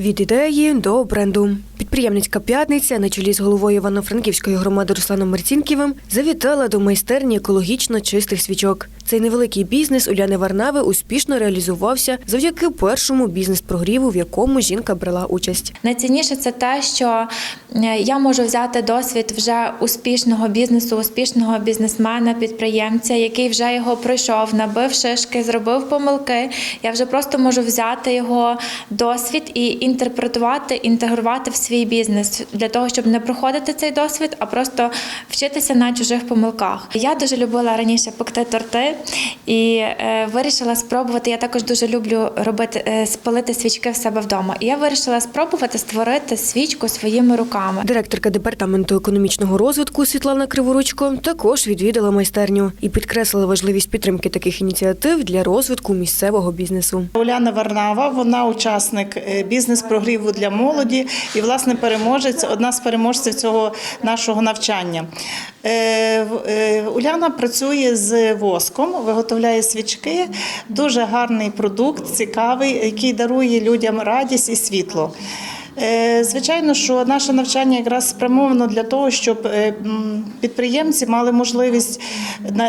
Від ідеї до бренду. Підприємницька п'ятниця на чолі з головою Івано-Франківської громади Русланом Марцінківим завітала до майстерні екологічно чистих свічок. Цей невеликий бізнес Уляни Варнави успішно реалізувався завдяки першому бізнес-прогріву, в якому жінка брала участь. Найцінніше це те, що е, я можу взяти досвід вже успішного бізнесу, успішного бізнесмена, підприємця, який вже його пройшов, набив шишки, зробив помилки. Я вже просто можу взяти його досвід і інтерпретувати, інтегрувати в свій бізнес для того, щоб не проходити цей досвід, а просто вчитися на чужих помилках. Я дуже любила раніше пекти торти і е, вирішила спробувати. Я також дуже люблю робити е, спалити свічки в себе вдома. І я вирішила спробувати створити свічку своїми руками. Директорка департаменту економічного розвитку Світлана Криворучко також відвідала майстерню і підкреслила важливість підтримки таких ініціатив для розвитку місцевого бізнесу. Уляна Варнава, вона учасник е, бізнес-прогріву для молоді і, власне, переможець, одна з переможців цього нашого навчання. Е, е, Уляна працює з воском, виготовляє свічки. Дуже гарний продукт, цікавий, який дарує людям радість і світло. Е, Звичайно, що наше навчання якраз спрямовано для того, щоб е, підприємці мали можливість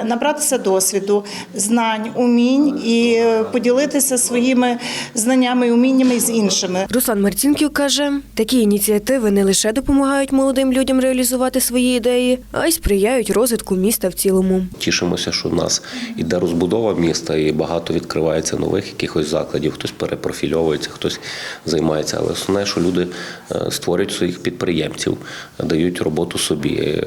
набратися досвіду, знань, умінь і поділитися своїми знаннями і уміннями з іншими. Руслан Марцінків каже, такі ініціативи не лише допомагають молодим людям реалізувати свої ідеї, а й сприяють розвитку міста в цілому. Тішимося, що в нас іде розбудова міста, і багато відкривається нових якихось закладів. Хтось перепрофільовується, хтось займається. Але основне, що люди е, створюють своїх підприємців, дають роботу собі, е,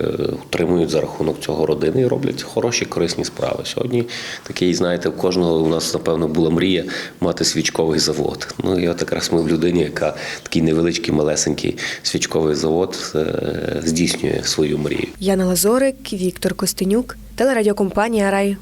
утримують за рахунок цього родини і роблять хороші корисні справи. Сьогодні такий, знаєте, у кожного у нас напевно була мрія мати свічковий завод. Ну і от якраз ми в людині, яка такий невеличкий малесенький свічковий завод е, здійснює свою мрію. Яна Лазорик, Віктор Костенюк, телерадіокомпанія Рай.